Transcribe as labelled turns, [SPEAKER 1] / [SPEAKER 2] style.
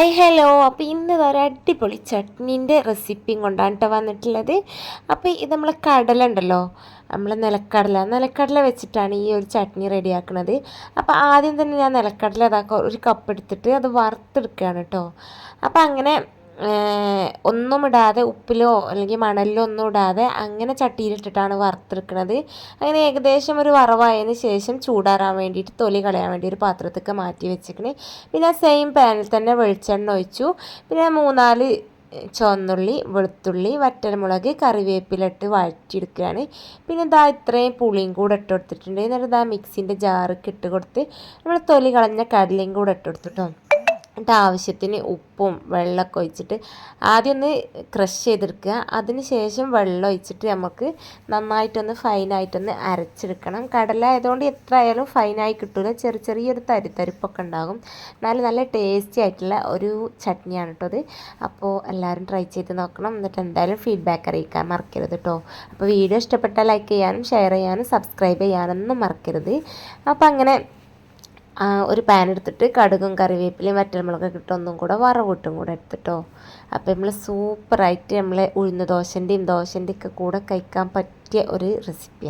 [SPEAKER 1] Hi hello അപ്പോൾ ഇന്ന് ഒരു അടിപൊളി ചട്നീന്റെ റെസിപ്പിയും കൊണ്ടാണ് കേട്ടോ വന്നിട്ടുള്ളത്. അപ്പോൾ ഇത് നമ്മൾ കടല ഉണ്ടല്ലോ നമ്മൾ നിലക്കടല. നിലക്കടല വെച്ചിട്ടാണ് ഈ ഒരു ചട്നി റെഡിയാക്കുന്നത് അപ്പോൾ ആദ്യം തന്നെ ഞാൻ നിലക്കടല അതാക്കുക ഒരു കപ്പ് എടുത്തിട്ട് അത് വറുത്തെടുക്കുകയാണ് കേട്ടോ അപ്പോൾ അങ്ങനെ ഒന്നും ഇടാതെ ഉപ്പിലോ അല്ലെങ്കിൽ മണലിലോ ഒന്നും ഇടാതെ അങ്ങനെ ചട്ടിയിലിട്ടിട്ടാണ് വറുത്തെടുക്കുന്നത് അങ്ങനെ ഏകദേശം ഒരു വറവായതിന് ശേഷം ചൂടാറാൻ വേണ്ടിയിട്ട് തൊലി കളയാൻ വേണ്ടി ഒരു പാത്രത്തൊക്കെ മാറ്റി വെച്ചിരിക്കണേ പിന്നെ സെയിം പാനിൽ തന്നെ വെളിച്ചെണ്ണ ഒഴിച്ചു. പിന്നെ മൂന്നാൽ ചുവന്നുള്ളി വെളുത്തുള്ളി വറ്റൽമുളക് കറിവേപ്പിലിട്ട് വഴറ്റിയെടുക്കുകയാണ്. പിന്നെ ഇതാ ഇത്രയും പുളിയും കൂടെ ഇട്ട് കൊടുത്തിട്ടുണ്ട്. എന്നിട്ട് ഇതാ മിക്സിന്റെ ജാറൊക്കെ ഇട്ട് കൊടുത്ത് നമ്മൾ തൊലി കളഞ്ഞ കടലയും കൂടെ ഇട്ട് കൊടുത്തിട്ടോ എന്നിട്ട് ആവശ്യത്തിന് ഉപ്പും വെള്ളമൊക്കെ ഒഴിച്ചിട്ട് ആദ്യം ഒന്ന് ക്രഷ് ചെയ്തെടുക്കുക. അതിന് ശേഷം വെള്ളം ഒഴിച്ചിട്ട് നമുക്ക് നന്നായിട്ടൊന്ന് ഫൈനായിട്ടൊന്ന് അരച്ചെടുക്കണം. കടല ആയതുകൊണ്ട് എത്ര ആയാലും ഫൈനായി കിട്ടില്ല ചെറിയ ചെറിയൊരു തരിത്തരിപ്പൊക്കെ ഉണ്ടാകും. എന്നാലും നല്ല ടേസ്റ്റി ആയിട്ടുള്ള ഒരു ചട്നിയാണ് കേട്ടോ അത്. അപ്പോൾ എല്ലാവരും ട്രൈ ചെയ്ത് നോക്കണം. എന്നിട്ട് എന്തായാലും ഫീഡ്ബാക്ക് അറിയിക്കാൻ മറക്കരുത് കേട്ടോ. അപ്പോൾ വീഡിയോ ഇഷ്ടപ്പെട്ടാൽ ലൈക്ക് ചെയ്യാനും ഷെയർ ചെയ്യാനും സബ്സ്ക്രൈബ് ചെയ്യാനൊന്നും മറക്കരുത്. അപ്പോൾ അങ്ങനെ ഒരു പാൻ എടുത്തിട്ട് കടുകും കറിവേപ്പിലയും വറ്റൽമുളകൊക്കെ ഇട്ട് ഒന്നും കൂടെ വറവിട്ടും കൂടെ എടുത്തിട്ടോ. അപ്പോൾ നമ്മൾ സൂപ്പറായിട്ട് നമ്മളെ ഉഴുന്ന ദോശന്റെയും ദോശന്റെയൊക്കെ കൂടെ കഴിക്കാൻ പറ്റിയ ഒരു റെസിപ്പിയാണ്